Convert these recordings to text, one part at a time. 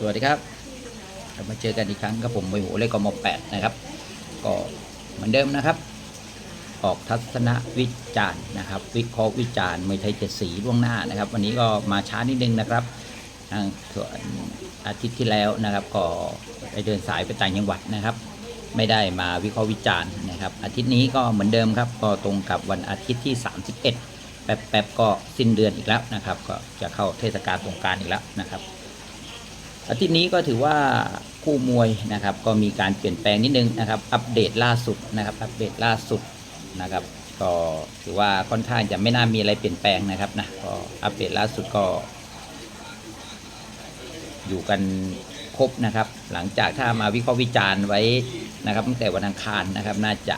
สวัสดีครับเรามาเจอกันอีกครั้งกับผมมวยหูเล็กมแปดนะครับ ก็เหมือนเดิมนะครับ ออกทัศนวิจารณ์นะครับ วิเคราะห์วิจารณ์มวยไทยเจ็ดสีล่วงหน้านะครับ วันนี้ก็มาช้านิดนึงนะครับทางส่วนอาทิตย์ที่แล้วนะครับ ก็ไปเดินสายไปต่างจังหวัดนะครับ ไม่ได้มาวิเคราะห์วิจารณ์นะครับ อาทิตย์นี้ก็เหมือนเดิมครับ ก็ตรงกับวันอาทิตย์ที่ 31แป๊บๆก็สิ้นเดือนอีกแล้วนะครับ ก็จะเข้าเทศกาลสงการอีกแล้วนะครับ อาทิตย์นี้ก็ถือว่าคู่มวยนะครับ ก็มีการเปลี่ยนแปลงนิดนึงนะครับ อัปเดตล่าสุดนะครับ อัปเดตล่าสุดนะครับ ก็ถือว่าค่อนข้างจะไม่น่ามีอะไรเปลี่ยนแปลงนะครับนะก็อัปเดตล่าสุดก็ อยู่กันครบนะครับ หลังจากถ้ามาวิเคราะห์วิจารณ์ไว้นะครับตั้งแต่วันอังคารนะครับ น่าจะ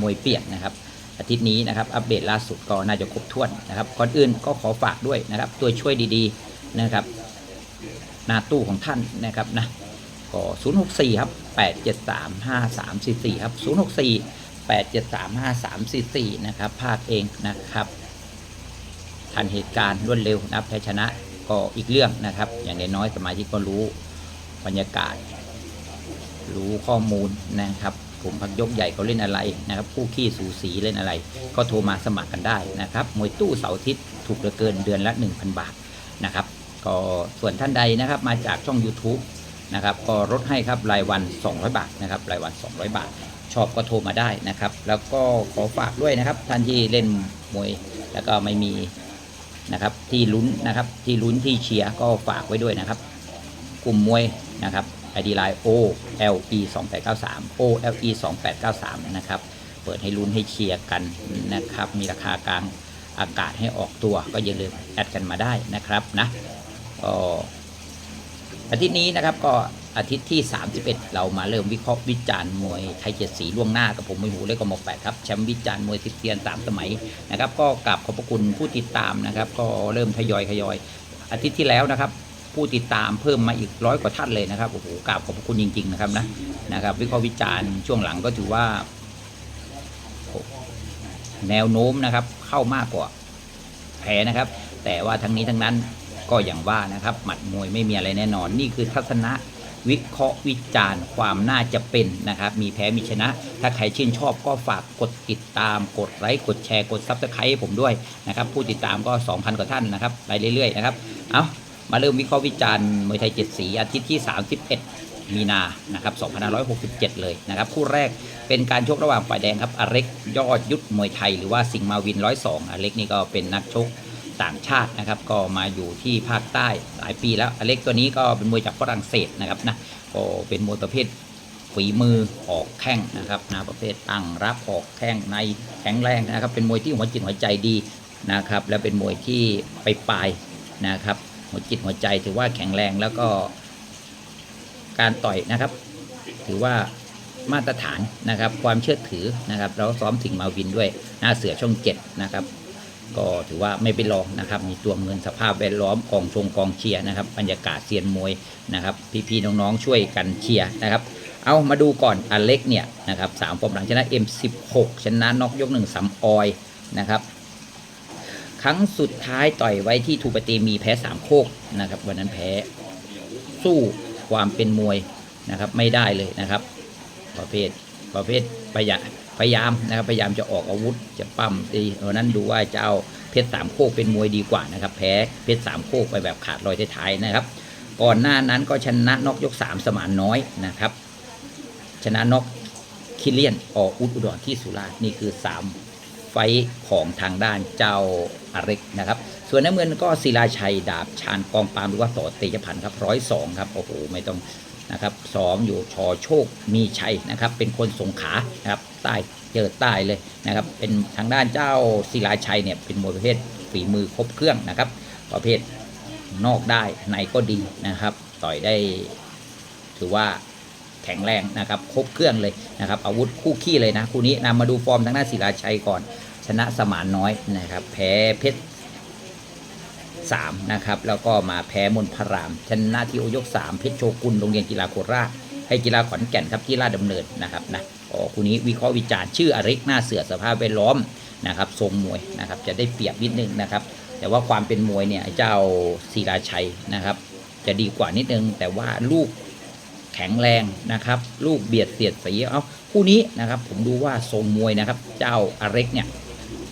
มวยเปียกนะครับอาทิตย์นี้นะครับอัปเดตล่าสุดก็น่าจะครบถ้วนนะครับก่อนอื่นก็ขอฝากด้วยนะครับ ตัวช่วยดีๆนะครับ หน้าตู้ของท่านนะครับนะก็064ครับ873 5344ครับ064 873 5344นะครับพลาดเองนะครับทันเหตุการณ์รวดเร็วนะครับแพ้ชนะก็อีกเรื่องนะครับ อย่างน้อยสมาชิกก็รู้บรรยากาศ รู้ข้อมูลนะครับกลุ่มพักยกใหญ่เขาเล่นอะไรนะครับคู่ขี้สูสีเล่นอะไร ก็โทรมาสมัครกันได้นะครับมวยตู้เสาร์อาทิตย์ถูกเหลือเกินเดือนละ 1,000 บาทนะครับ ก็ส่วนท่านใดนะครับมาจากช่อง YouTube นะครับก็ลดให้ครับรายวัน 200 บาทนะครับรายวัน 200 บาท ชอบก็โทรมาได้นะครับ แล้วก็ขอฝากด้วยนะครับท่านที่เล่นมวยแล้วก็ไม่มีนะครับที่ลุ้นนะครับที่ลุ้นที่เชียร์ก็ฝากไว้ด้วยนะครับ กลุ่มมวยนะครับ ID line O L E 2 8 9 3 O L E 2 8 9 3นะครับ เปิดให้ลุ้นให้เชียร์กันนะครับ มีราคากลางอากาศให้ออกตัวก็อย่าลืมแอดกันมาได้นะครับนะ ก็อาทิตย์นี้นะครับก็อาทิตย์ที่ 31 เรามาเริ่มวิเคราะห์วิจารณ์มวยไทยเจ็ดสีล่วงหน้ากับผมมวยหูเล็กกมแปดครับแชมป์วิจารณ์มวยทิเตียนสามสมัยนะครับ ก็กราบขอบพระคุณผู้ติดตามนะครับ ก็เริ่มทยอยทยอย อาทิตย์ที่แล้วนะครับ ผู้ติดตามเพิ่มมาอีกร้อยกว่าท่านเลยนะครับโอ้โหกราบขอบพระคุณจริง ๆ นะครับนะนะครับ วิเคราะห์วิจารณ์ช่วงหลังก็ถือว่า แนวโน้มนะครับ เข้ามากกว่าแพ้นะครับ แต่ว่าทั้งนี้ทั้งนั้น ก็อย่างว่านะครับ หมัดมวยไม่มีอะไรแน่นอน นี่คือทัศนะวิเคราะห์วิจารณ์ความน่าจะเป็นนะครับ มีแพ้มีชนะ ถ้าใครชื่นชอบก็ฝากกดติดตาม กดไลค์กดแชร์กดซับสไครต์ให้ผมด้วยนะครับ ผู้ติดตามก็ 2,000 กว่าท่านนะครับไปเรื่อยๆนะครับเอามาเริ่มวิเคราะห์วิจารณ์มวยไทยเจ็ดสีอาทิตย์ที่ 31 มีนานะครับ2567 เลยนะครับ คู่แรกเป็นการชกระหว่างฝ่ายแดงครับอเล็กยอดยุทธมวยไทยหรือว่าสิงห์มาวิน 102อเล็กนี่ก็เป็นนักชก ต่างชาตินะครับ ก็มาอยู่ที่ภาคใต้หลายปีแล้วอเล็กตัวนี้ก็เป็นมวยจากฝรั่งเศสนะครับนะก็เป็นมวยประเภทฝีมือออกแข้งนะครับนะประเภทตั้งรับออกแข้งในแข็งแรงนะครับ เป็นมวยที่หัวจิตหัวใจดีนะครับ แล้วเป็นมวยที่ไปปลายนะครับ หัวจิตหัวใจถือว่าแข็งแรงแล้วก็การต่อยนะครับ ถือว่ามาตรฐานนะครับ ความเชื่อถือนะครับ เราซ้อมสิงมาวินด้วยหน้าเสือช่องเจ็ดนะครับ ก็ถือว่าไม่เป็นรองนะครับ มีตัวเงินสภาพแวดล้อมกองชงกองเชียร์นะครับบรรยากาศเซียนมวยนะครับ พี่ๆน้องๆช่วยกันเชียร์นะครับ เอามาดูก่อนอเล็กเนี่ยนะครับสามฟอร์มหลังชนะ M16 ชนะน็อกยกหนึ่งสามออยนะครับครั้งสุดท้ายต่อยไว้ที่ทูปเตมีแพ้สามโคกนะครับวันนั้นแพ้สู้ความเป็นมวยนะครับไม่ได้เลยนะครับ ประเภทประเภทพยายาม พยายามนะครับพยายามจะออกอาวุธจะปั้มตีเพราะนั้นดูว่าจะเอาเพชรสามโคกเป็นมวยดีกว่านะครับ แพ้เพชรสามโคกไปแบบขาดรอยท้ายๆนะครับ ก่อนหน้านั้นก็ชนะนอกยกสามสมานน้อยนะครับ ชนะนอกคิเลียนออกอุดอุดรที่สุราษฎร์นี่คือสามไฟของทางด้านเจ้าอาร็กนะครับ ส่วนน้ำเงินก็ศิลาชัยดาบชาญกองปามหรือว่าต่อเตยพันธ์ครับร้อยสองครับโอ้โหไม่ต้องนะครับซ้อมอยู่ชอโชคมีชัยนะครับ เป็นคนสงขานะครับ ใต้เจอใต้เลยนะครับ เป็นทางด้านเจ้าศิลาชัยเนี่ยเป็นมวยประเภทฝีมือครบเครื่องนะครับ ประเภทนอกได้ในก็ดีนะครับ ต่อยได้ถือว่าแข็งแรงนะครับครบเครื่องเลยนะครับอาวุธคู่ขี้เลยนะคู่นี้นำมาดูฟอร์มทางด้านศิลาชัยก่อน ชนะสมานน้อยนะครับ แพ้เพชรสามนะครับแล้วก็มาแพ้มนพรามชนะที่โอยกสามเพชรโชกุลโรงเรียนกีฬาโคราชให้กีฬาขอนแก่นครับที่ราชดำเนินนะครับนะ คู่นี้วิเคราะห์วิจารณ์ชื่ออริกหน้าเสือสภาพแวดล้อมนะครับทรงมวยนะครับจะได้เปรียบนิดนึงนะครับ แต่ว่าความเป็นมวยเนี่ยเจ้าศิลาชัยนะครับ จะดีกว่านิดนึง แต่ว่าลูกแข็งแรงนะครับลูกเบียดเสียดสีเอาคู่นี้นะครับผมดูว่าทรงมวยนะครับ เจ้าอาเร็กเนี่ย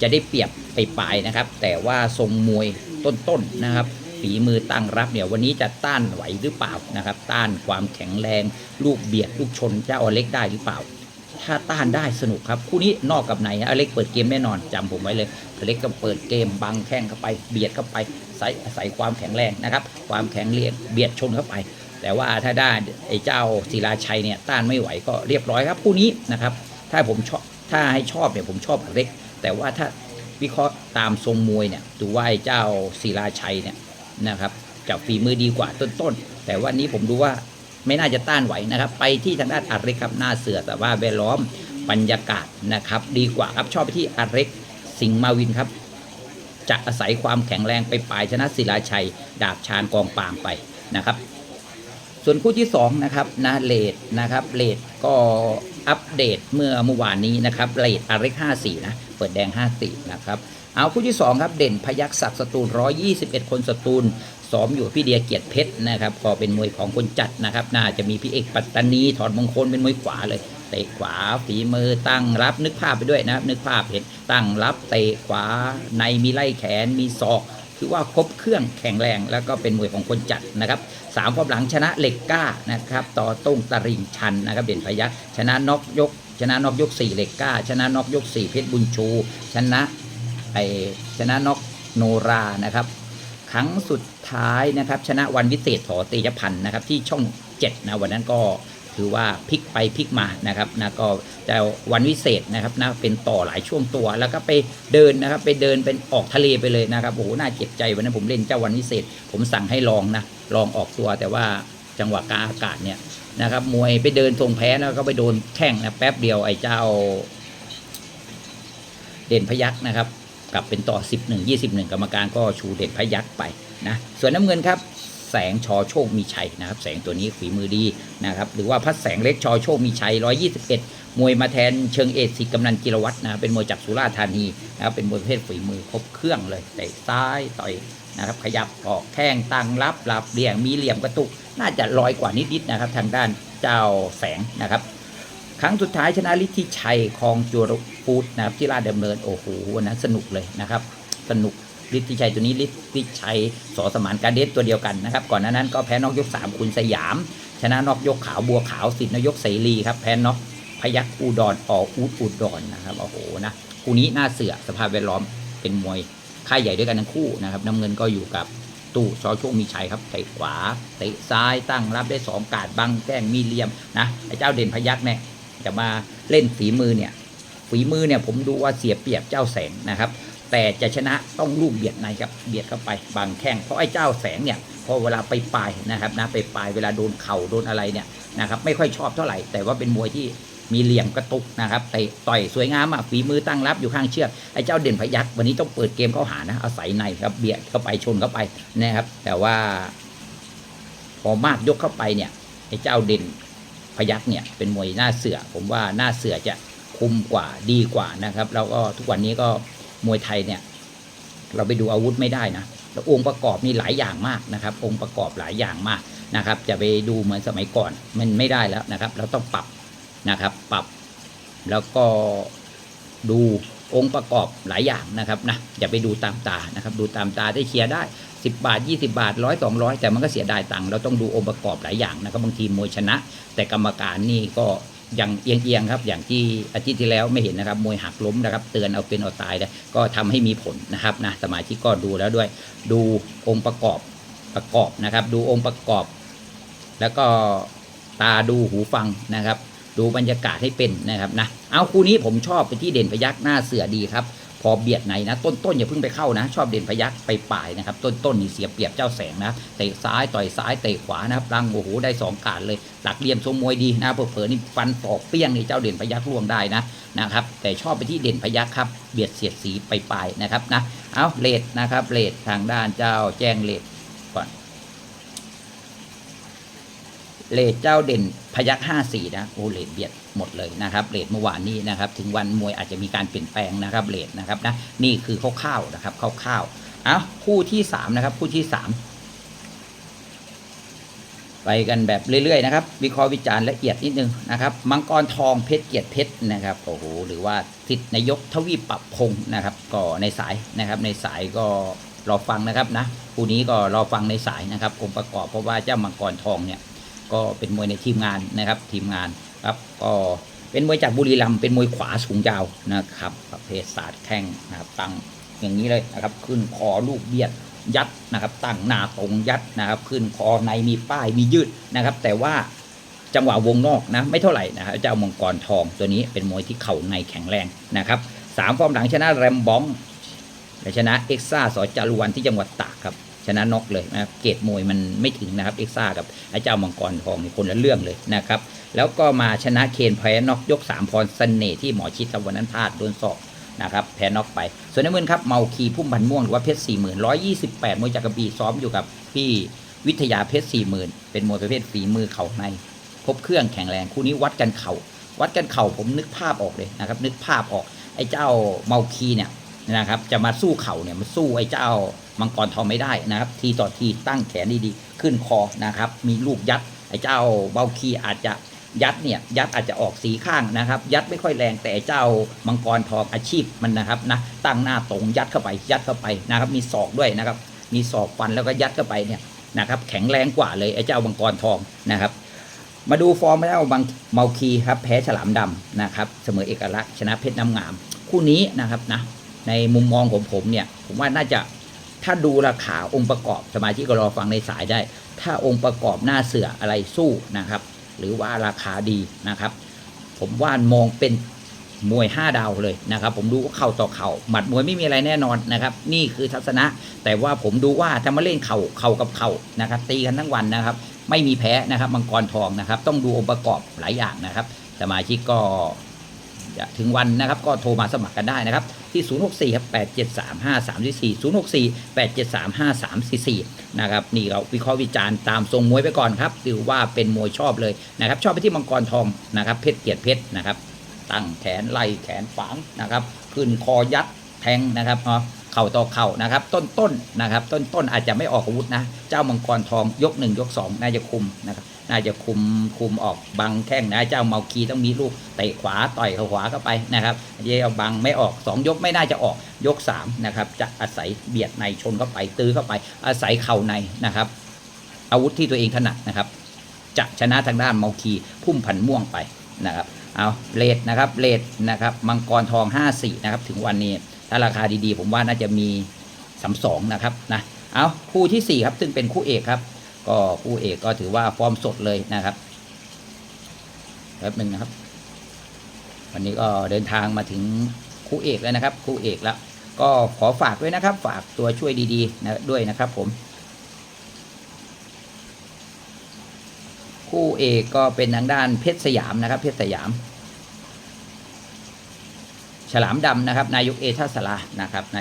จะได้เปรียบไปปลายนะครับ แต่ว่าทรงมวยต้นๆนะครับฝีมือตั้งรับเนี่ยวันนี้จะต้านไหวหรือเปล่านะครับ ต้านความแข็งแรง ลูกเบียดลูกชนเจ้าอเล็กได้หรือเปล่า ถ้าต้านได้สนุกครับ คู่นี้นอกกับไหนอเล็กเปิดเกมแน่นอนจำผมไว้เลยอเล็กก็เปิดเกมบังแข้งเข้าไปเบียดเข้าไปใส่ใส่ความแข็งแรงนะครับ ความแข็งแรงเบียดชนเข้าไป แต่ว่าถ้าได้ไอ้เจ้าศิลาชัยเนี่ยต้านไม่ไหวก็เรียบร้อยครับคู่นี้นะครับ ถ้าผมชอบถ้าให้ชอบเนี่ยผมชอบอเล็ก แต่ว่าถ้าวิเคราะห์ตามทรงมวยเนี่ยดูว่าไอ้เจ้าศิลาชัยเนี่ยนะครับจะฝีมือดีกว่าต้นๆแต่ว่านี้ผมดูว่า ไม่น่าจะต้านไหวนะครับ ไปที่ทางด้านอาร็กครับหน้าเสือแต่ว่าแวดล้อมบรรยากาศนะครับ ดีกว่าครับชอบไปที่อาร็กสิงห์มาวินครับ จะอาศัยความแข็งแรงไปปลายชนะศิลาชัย ดาบชาญกองปางไปนะครับส่วนคู่ที่2นะครับนะเลดนะครับเลดก็อัปเดตเมื่อเมื่อวานนี้นะครับเลดอาริก54นะเปิดแดง 54 นะครับ เอาคู่ที่ 2 ครับ เด่นพยักศักดิ์สตูล121 คนสตูล ซ้อมอยู่พี่เดียเกียรติเพชรนะครับ ก็เป็นมวยของคนจัดนะครับ น่าจะมีพี่เอกปัตตานีถอดมงคลเป็นมวยขวาเลยเตะขวาฝีมือตั้งรับนึกภาพไปด้วยนะครับ นึกภาพเห็นตั้งรับเตะขวาในมีไล่แขนมีศอกคือว่าครบเครื่องแข็งแรงแล้วก็เป็นมวยของคนจัดนะครับสามฟอร์มหลังชนะเหล็กก้านะครับต่อต้งตริงชันนะครับ เด่นพยักชนะน็อกยก ชนะน็อกยก4เหล็กก้า ชนะน็อกยก4เพชรบุญชู ชนะไอชนะน็อกโนรานะครับ ครั้งสุดท้ายนะครับ ชนะวันวิเศษถอเตยพันธ์นะครับ ที่ช่อง7นะวันนั้นก็ถือว่าพลิกไปพลิกมานะครับนะก็แต่วันวิเศษนะครับนะเป็นต่อหลายช่วงตัว แล้วก็ไปเดินนะครับ ไปเดินเป็นออกทะเลไปเลยนะครับโอ้โหน่าเจ็บใจวันนั้นผมเล่นเจ้าวันวิเศษ ผมสั่งให้ลองนะลองออกตัวแต่ว่าจังหวะกาอากาศเนี่ยนะครับมวยไปเดินทรงแพ้แล้วก็ไปโดนแข้งนะแป๊บเดียวไอ้เจ้า เด่นพยักษ์นะครับกลับเป็นต่อ 11 21 กรรมการก็ชูเด่นพยัก ไปนะส่วนน้ำเงินครับแสงชอโชคมีชัยนะครับ แสงตัวนี้ฝีมือดีนะครับหรือว่าพัดแสงเล็กชอโชคมีชัย 121 มวยมาแทนเชิงเอสิกำนันกิรวัตรนะเป็นมวยจากสุราษฎร์ธานีนะครับเป็นมวยประเภทฝีมือครบเครื่องเลยเตะซ้ายต่อยนะครับขยับออกแข้งตั้งรับหลับเลี่ยงมีเหลี่ยมกระตุก น่าจะลอยกว่านิดๆนะครับ ทางด้านเจ้าแสงนะครับ ครั้งสุดท้ายชนะฤทธิชัยคองจูรฟูดนะครับที่ราชดำเนินโอ้โหวันนั้นสนุกเลยนะครับ สนุก ฤทธิชัยตัวนี้ฤทธิชัยสอสมานการเดชตัวเดียวกันนะครับ ก่อนหน้านั้นก็แพ้นอกยก 3 คุณสยาม ชนะนอกยกขาวบัวขาวสิทธิ์นยกเสรีครับแพ้นอกพยักอุดรอออูดอุดรนะครับโอ้โหนะคู่นี้น่าเสือสภาพแวดล้อมเป็นมวยค่ายใหญ่ด้วยกันทั้งคู่นะครับน้ำเงินก็อยู่กับตู่ชอโชคมีชัยครับเตะขวาเตะซ้ายตั้งรับได้สองกาดบังแกล้งมีเหลี่ยมนะไอ้เจ้าเด่นพยักเนี่ยจะมาเล่นฝีมือเนี่ย ฝีมือเนี่ยผมดูว่าเสียเปรียบเจ้าแสงนะครับ แต่จะชนะต้องลูกเบียดในครับเบียดเข้าไปบางแข้งเพราะไอ้เจ้าแสงเนี่ยพอเวลาไปปลายนะครับนะไปปลายเวลาโดนเข่าโดนอะไรเนี่ยนะครับไม่ค่อยชอบเท่าไหร่ แต่ว่าเป็นมวยที่มีเหลี่ยมกระตุกนะครับเตะต่อยสวยงามอะฝีมือตั้งรับอยู่ข้างเชือกไอ้เจ้าเด่นพยักวันนี้ต้องเปิดเกมเข้าหานะอาศัยในครับเบียดเข้าไปชนเข้าไปนะครับ แต่ว่า พอมากยกเข้าไปเนี่ยไอ้เจ้าเด่นพยักเนี่ยเป็นมวยหน้าเสือ ผมว่าหน้าเสือจะ คุมกว่าดีกว่านะครับ แล้วก็ทุกวันนี้ก็มวยไทยเนี่ย เราไปดูอาวุธไม่ได้นะแล้วองค์ประกอบมีหลายอย่างมากนะครับ องค์ประกอบหลายอย่างมากนะครับ จะไปดูเหมือนสมัยก่อนมันไม่ได้แล้วนะครับ เราต้องปรับนะครับ ปรับแล้วก็ดูองค์ประกอบหลายอย่างนะครับนะอย่าไปดูตามตานะครับ ดูตามตาได้เชียร์ได้ 10 บาท 20 บาทร้อยสองร้อยแต่มันก็เสียดายตังค์เราต้องดูองค์ประกอบหลายอย่างนะครับบางทีมวยชนะ แต่กรรมการนี่ก็ อย่างเอียงๆครับ อย่างที่อาทิตย์ที่แล้วไม่เห็นนะครับมวยหักล้มนะครับ เตือนเอาเป็นเอาตายนะก็ทำให้มีผลนะครับนะสมาชิกก็ดูแล้วด้วย ดูองค์ประกอบประกอบนะครับ ดูองค์ประกอบ แล้วก็ตาดูหูฟังนะครับ ดูบรรยากาศให้เป็นนะครับนะเอาคู่นี้ผมชอบไปที่เด่นพยักหน้าเสือดีครับ อเบียดไหนนะต้นต้นอย่าเพิ่งไปเข้านะ ชอบเด่นพยักไปป่ายนะครับ ต้นต้นนี่เสียเปรียบเจ้าแสงนะเตะซ้ายต่อยซ้ายเตะขวานะครับรังโอ้โหได้สองการเลยหลักเหลี่ยมทรงมวยดีนะเผลอๆนี่ฟันตอกเปี้ยงนี่เจ้าเด่นพยักล่วงได้นะนะครับ แต่ชอบไปที่เด่นพยักครับเบียดเสียดสีไปปลายนะครับนะเอาเลดนะครับเลดทางด้านเจ้าแจ้งเลดก่อนเลทเจ้าเด่นพยักห้าสี่นะโอ้เลทเบียด หมดเลยนะครับเลทเมื่อวานนี้นะครับ ถึงวันมวยอาจจะมีการเปลี่ยนแปลงนะครับเลทนะครับนะนี่คือคร่าวๆนะครับคร่าวๆเอาคู่ที่สามนะครับคู่ที่สามไปกันแบบเรื่อยๆนะครับวิเคราะห์วิจารณ์ละเอียดนิดนึงนะครับ มังกรทองเพชรเกียรติเพชรนะครับโอ้โหหรือว่าสิทธินายกทวีปปรับพงศ์นะครับ ก็ในสายนะครับ ในสายก็รอฟังนะครับนะคู่นี้ก็รอฟังในสายนะครับองค์ประกอบเพราะว่าเจ้ามังกรทองเนี่ยก็เป็นมวยในทีมงานนะครับทีมงาน ครับก็เป็นมวยจากบุรีรัมย์เป็นมวยขวาสูงยาวนะครับ ประเภทศาสตร์แข้งนะครับตั้งอย่างนี้เลยนะครับ ขึ้นคอลูกเบียดยัดนะครับ ตั้งหน้าตรงยัดนะครับ ขึ้นคอในมีป้ายมียืดนะครับ แต่ว่าจังหวะวงนอกนะไม่เท่าไหร่นะครับเจ้ามังกรทองตัวนี้เป็นมวยที่เข่าในแข็งแรงนะครับสามฟอร์มหลังชนะแรมบองและชนะเอ็กซ่าสอจารุวันที่จังหวัดตากครับ ชนะน็อกเลยนะครับเกรดมวยมันไม่ถึงนะครับเอ็กซ่ากับไอ้เจ้ามังกรทองนี่คนละเรื่องเลยนะครับแล้วก็มาชนะเคนแพ้น็อกยก 3 พรเสน่ห์ที่หมอชิดครับวันนั้นพลาดโดนศอกนะครับแพ้น็อกไป ส่วนน้ำเงินครับเมาคีพุ่มพันม่วงหรือว่าเพชร4 0 0 0 0 128 มวยจากกระบี่ซ้อมอยู่กับพี่วิทยาเพชร4 0,000 เป็นมวยประเภทฝีมือเข่าในครบเครื่องแข็งแรงคู่นี้วัดกันเข่าวัดกันเข่าผมนึกภาพออกเลยนะครับนึกภาพออกไอ้เจ้าเมาคีเนี่ยนะครับจะมาสู้เข่าเนี่ยมันสู้ไอ้เจ้า มังกรทองไม่ได้นะครับ ทีต่อทีตั้งแขนดีๆ ขึ้นคอนะครับ มีลูกยัดไอ้เจ้าเบาคีอาจจะยัดเนี่ยยัดอาจจะออกสีข้างนะครับ ยัดไม่ค่อยแรงแต่เจ้ามังกรทองอาชีพมันนะครับนะตั้งหน้าตรงยัดเข้าไปยัดเข้าไปนะครับ มีศอกด้วยนะครับ มีศอกฟันแล้วก็ยัดเข้าไปเนี่ยนะครับ แข็งแรงกว่าเลยไอ้เจ้ามังกรทองนะครับ มาดูฟอร์มแล้วบางเมาคีครับแพ้ฉลามดำนะครับเสมอเอกลักษณ์ชนะเพชรน้ำงาม คู่นี้นะครับนะในมุมมองของผมเนี่ยผมว่าน่าจะ ถ้าดูราคาองค์ประกอบสมาชิกก็รอฟังในสายได้ ถ้าองค์ประกอบหน้าเสืออะไรสู้นะครับ หรือว่าราคาดีนะครับ ผมว่ามองเป็นมวย 5 ดาวเลยนะครับ ผมดูว่าเข่าต่อเข่าหมัดมวยไม่มีอะไรแน่นอนนะครับ นี่คือทัศนะ แต่ว่าผมดูว่าจะมาเล่นเข่าเข่ากับเข่านะครับ ตีกันทั้งวันนะครับ ไม่มีแพ้นะครับมังกรทองนะครับ ต้องดูองค์ประกอบหลายอย่างนะครับ สมาชิกก็ จะถึงวันนะครับก็โทรมาสมัครกันได้นะครับ ที่ 064ครับ8735344 064 8735344นะครับนี่เราวิเคราะห์วิจารณ์ตามทรงมวยไปก่อนครับถือว่าเป็นมวยชอบเลยนะครับ ชอบไปที่มังกรทองนะครับเพชรเกียรติเพชรนะครับตั้งแขนไล่แขนฝังนะครับขึ้นคอยัดแทงนะครับอ๋อเข่าต่อเข่านะครับ ต้นต้นนะครับ ต้นต้นอาจจะไม่ออกอาวุธนะ เจ้ามังกรทองยกหนึ่งยกสองน่าจะคุมนะครับ น่าจะคุมคุมออกบังแข้งนะเจ้าเมาคีต้องมีลูกเตะขวาต่อยเขาขวาเข้าไปนะครับเยเอาบังไม่ออกสองยกไม่น่าจะออกยกสามนะครับจะอาศัยเบียดในชนเข้าไปตื้อเข้าไป อาศัยเข่าในนะครับ อาวุธที่ตัวเองถนัดนะครับจะชนะทางด้านเมาคีพุ่มพันม่วงไปนะครับเอาเลดนะครับเลดนะครับมังกรทอง 54นะครับถึงวันนี้ถ้าราคาดีๆ ผมว่าน่าจะมีสามสองนะครับนะเอาคู่ที่สี่ครับ ซึ่งเป็นคู่เอกครับ ก็คู่เอกก็ถือว่าฟอร์มสดเลยนะครับแป๊บหนึ่งนะครับ วันนี้ก็เดินทางมาถึงคู่เอกแล้วนะครับ คู่เอกแล้ว ก็ขอฝากด้วยนะครับ ฝากตัวช่วยดีๆนะด้วยนะครับผม คู่เอกก็เป็นทางด้านเพชรสยามนะครับ เพชรสยาม ลามดำนะครับ นายกเอทัสลานะครับน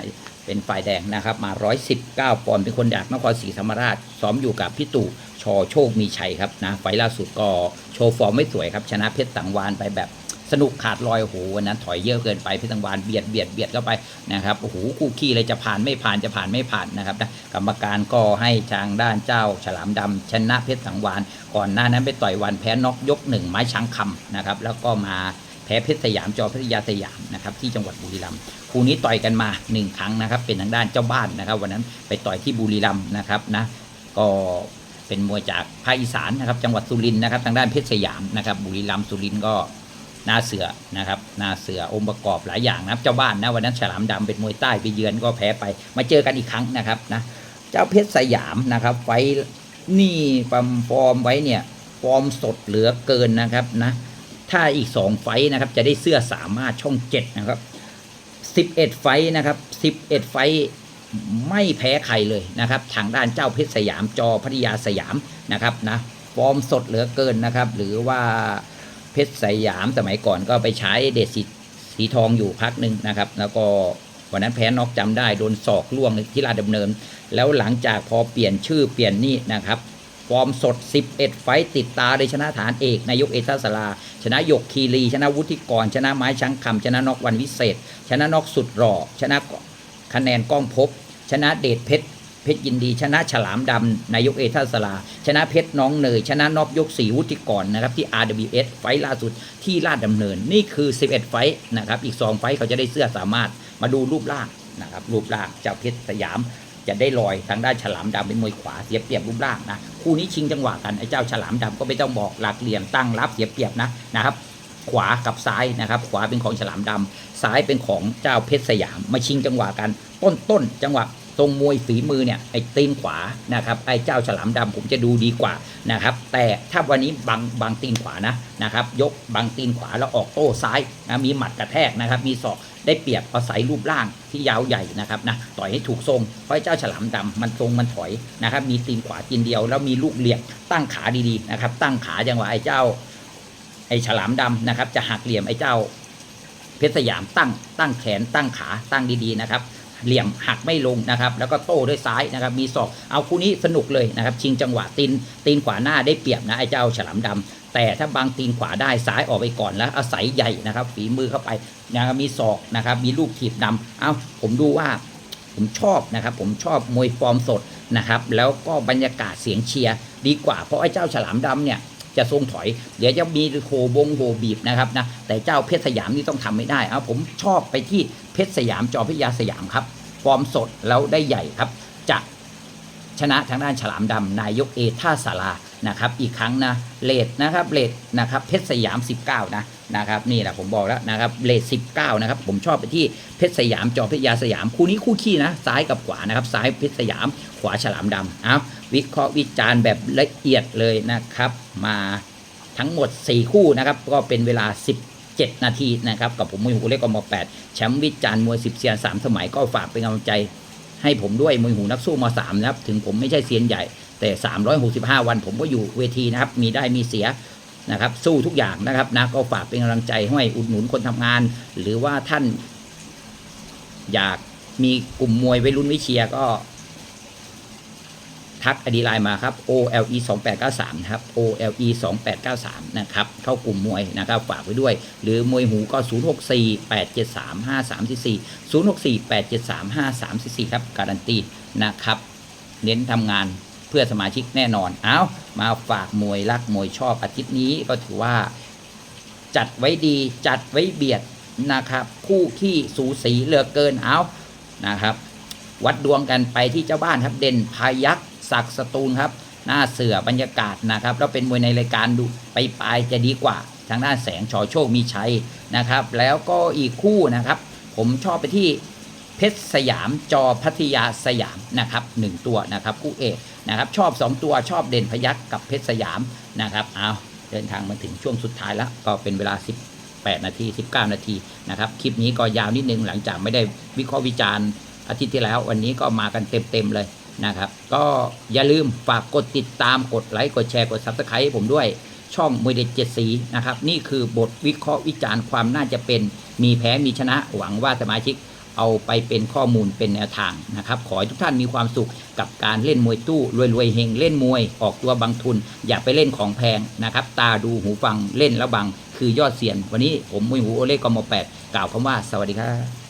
เป็นฝ่ายแดงนะครับมา 119 ปอนด์เป็นคนจากนครศรีธรรมราชซ้อมอยู่กับพี่ตู่ชอโชคมีชัยครับนะไฟล์ล่าสุดก็โชว์ฟอร์มไม่สวยครับ ชนะเพชรสังวานไปแบบสนุกขาดลอยโอ้โหวันนั้นถอยเยอะเกินไปเพชรสังวานเบียดเบียดเบียดเข้าไปนะครับโอ้โหคู่ขี้เลยจะผ่านไม่ผ่านจะผ่านไม่ผ่านนะครับนะกรรมการก็ให้ทางด้านเจ้า ฉลามดำชนะเพชรสังวานก่อนหน้านั้นไปต่อยวันแพ้น็อกยกหนึ่งไม้ช้างคำนะครับแล้วก็มา แพ้เพชรสยามจอพัทยาสยามนะครับที่จังหวัดบุรีรัมย์คู่นี้ต่อยกันมาหนึ่งครั้งนะครับ เป็นทางด้านเจ้าบ้านนะครับ วันนั้นไปต่อยที่บุรีรัมย์นะครับนะก็เป็นมวยจากภาคอีสานนะครับจังหวัดสุรินทร์นะครับทางด้านเพชรสยามนะครับบุรีรัมย์สุรินทร์ก็หน้าเสือนะครับหน้าเสือองค์ประกอบหลายอย่างนะครับเจ้าบ้านนะวันนั้นฉลามดำเป็นมวยใต้ไปเยือนก็แพ้ไป มาเจอกันอีกครั้งนะครับนะเจ้าเพชรสยามนะครับไฟนี่ปั๊มฟอร์มไว้เนี่ยฟอร์มสดเหลือเกินนะครับนะ ถ้าอีก 2 ไฟท์นะครับ จะได้เสื้อสามารถช่อง 7 นะครับ 11 ไฟท์นะครับ 11 ไฟท์ไม่แพ้ใครเลยนะครับ ทางด้านเจ้าเพชรสยามจอพัทยาสยามนะครับนะฟอร์มสดเหลือเกินนะครับ หรือว่าเพชรสยามสมัยก่อนก็ไปใช้เดชสีสีทองอยู่พักหนึ่งนะครับ แล้วก็วันนั้นแพ้นอกจำได้โดนศอกล่วงที่ลาดดำเนิน แล้วหลังจากพอเปลี่ยนชื่อเปลี่ยนนี่นะครับ ฟอร์มสด 11 ไฟติดตาเลยชนะฐานเอก นายกเอทัสลา ชนะยกคีรี ชนะวุฒิกร ชนะไม้ช้างคำชนะนอกวันวิเศษ ชนะนอกสุดหล่อชนะคะแนนก้องพบ ชนะเดชเพชรเพชรยินดี ชนะฉลามดำนายกเอทาสลา ชนะเพชรน้องเนย ชนะนอบยกสีวุฒิกรนะครับที่ RWS ไฟล์ล่าสุดที่ลาดดำเนิน นี่คือ 11 ไฟนะครับอีก 2 ไฟเขาจะได้เสื้อสามารถมาดูรูปร่างนะครับรูปร่างเจ้าเพชรสยาม จะได้ลอยทางด้านฉลามดำเป็นมวยขวาเสียเปรียบรูปร่างนะคู่นี้ชิงจังหวะกันไอ้เจ้าฉลามดำก็ไม่ต้องบอกหลักเหลี่ยมตั้งรับเสียเปรียบนะนะครับขวากับซ้ายนะครับ ขวาเป็นของฉลามดำซ้ายเป็นของเจ้าเพชรสยามมาชิงจังหวะกัน ต้นต้นจังหวะตรงมวยฝีมือเนี่ยไอ้ตีนขวานะครับไอ้เจ้าฉลามดำผมจะดูดีกว่านะครับ แต่ถ้าวันนี้บังบังตีนขวานะนะครับ ยกบังตีนขวาแล้วออกโต้ซ้ายนะมีหมัดกระแทกนะครับ มีศอก ได้เปรียบอาศัยรูปร่างที่ยาวใหญ่นะครับนะต่อยให้ถูกทรงเพราะไอ้เจ้าฉลามดำมันทรงมันถอยนะครับ มีตีนขวากินเดียว แล้วมีลูกเหลี่ยมตั้งขาดีๆนะครับ ตั้งขาจังหวะไอ้เจ้า ไอ้ฉลามดำนะครับ จะหักเหลี่ยมไอ้เจ้า เพชรสยามตั้งตั้งแขนตั้งขาตั้งดีๆนะครับเหลี่ยมหักไม่ลงนะครับ แล้วก็โต้ด้วยซ้ายนะครับ มีศอกเอาคู่นี้สนุกเลยนะครับ ชิงจังหวะตีนตีนขวาหน้าได้เปรียบนะไอ้เจ้าฉลามดำ แต่ถ้าบางตีนขวาได้ซ้ายออกไปก่อนแล้วอาศัยใหญ่นะครับ ฝีมือเข้าไปนะครับมีศอกนะครับ มีลูกถีบดำเอาผมดูว่าผมชอบนะครับ ผมชอบมวยฟอร์มสดนะครับ แล้วก็บรรยากาศเสียงเชียร์ดีกว่าเพราะไอ้เจ้าฉลามดำเนี่ยจะทรงถอย เดี๋ยวจะมีโหบงโหบีบนะครับนะแต่เจ้าเพชรสยามนี่ต้องทำไม่ได้เอาผมชอบไปที่เพชรสยามจอพิยาสยามครับฟอร์มสดแล้วได้ใหญ่ครับ จะชนะทางด้านฉลามดำนายกเอท่าสารา นะครับอีกครั้งนะเลดนะครับเลดนะครับเพชรสยาม 19 นะนะครับนี่แหละผมบอกแล้วนะครับเลด19 นะครับผมชอบไปที่เพชรสยามจอพิยาสยาม คู่นี้คู่ขี้นะซ้ายกับขวานะครับซ้ายเพชรสยามขวาฉลามดำเอาวิเคราะห์วิจารณ์แบบละเอียดเลยนะครับ มาทั้งหมด 4 คู่นะครับก็เป็นเวลา17นาทีนะครับ กับผมมวยหูเล็กกม8แชมป์วิจารณ์มวย10เซียน3สมัยก็ฝากเป็นกำลังใจให้ผมด้วยมวยหูนักสู้ม3นะครับ ถึงผมไม่ใช่เซียนใหญ่ แต่ 365 วันผมก็อยู่เวทีนะครับ มีได้มีเสียนะครับ สู้ทุกอย่างนะครับนะก็ฝากเป็นกำลังใจให้อุดหนุนคนทำงาน หรือว่าท่าน อยากมีกลุ่มมวยไว้รุ่นวิเชียก็ ทักอดีไลน์มาครับ OLE 2893นะครับ OLE 2893นะครับเข้ากลุ่มมวยนะครับฝากไว้ด้วย หรือมวยหูก็ 064 873 5344 064 873 5344 ครับ การันตีนะครับ เน้นทำงาน พื่อสมาชิกแน่นอน เอามาฝากมวยรักมวยชอบอาทิตย์นี้ก็ถือว่า จัดไว้ดีจัดไว้เบียดนะครับ คู่ขี้สูสีเหลือเกินเอานะครับ วัดดวงกันไปที่เจ้าบ้านครับเด่นพายักศักสตูลครับ หน้าเสือบรรยากาศนะครับแล้วเป็นมวยในรายการดูไปปลายจะดีกว่า ทางด้านแสงชอโชคมีชัยนะครับ แล้วก็อีกคู่นะครับ ผมชอบไปที่ เพชรสยามจอพัทยาสยามนะครับหนึ่งตัวนะครับคู่เอกนะครับชอบ 2 ตัวชอบเด่นพยักกับเพชรสยามนะครับเอาเดินทางมาถึงช่วงสุดท้ายแล้วก็เป็นเวลา 18 นาที 19 นาทีนะครับคลิปนี้ก็ยาวนิดนึงหลังจากไม่ได้วิเคราะห์วิจารณ์อาทิตย์ที่แล้ว วันนี้ก็มากันเต็มๆเลยนะครับ ก็อย่าลืมฝากกดติดตามกดไลค์กดแชร์กดซับสไครต์ให้ผมด้วยช่องมวยเด็ดเจ็ดสีนะครับนี่คือบทวิเคราะห์วิจารณ์ความน่าจะเป็น มีแพ้มีชนะหวังว่าสมาชิก เอาไปเป็นข้อมูลเป็นแนวทางนะครับ ขอให้ทุกท่านมีความสุขกับการเล่นมวยตู้รวยๆเฮงเล่นมวยออกตัวบางทุน อย่าไปเล่นของแพงนะครับ ตาดูหูฟังเล่นแล้วบังคือยอดเสียน วันนี้ผมมวยหูโอเล่กมแปดกล่าวคำว่าสวัสดีครับ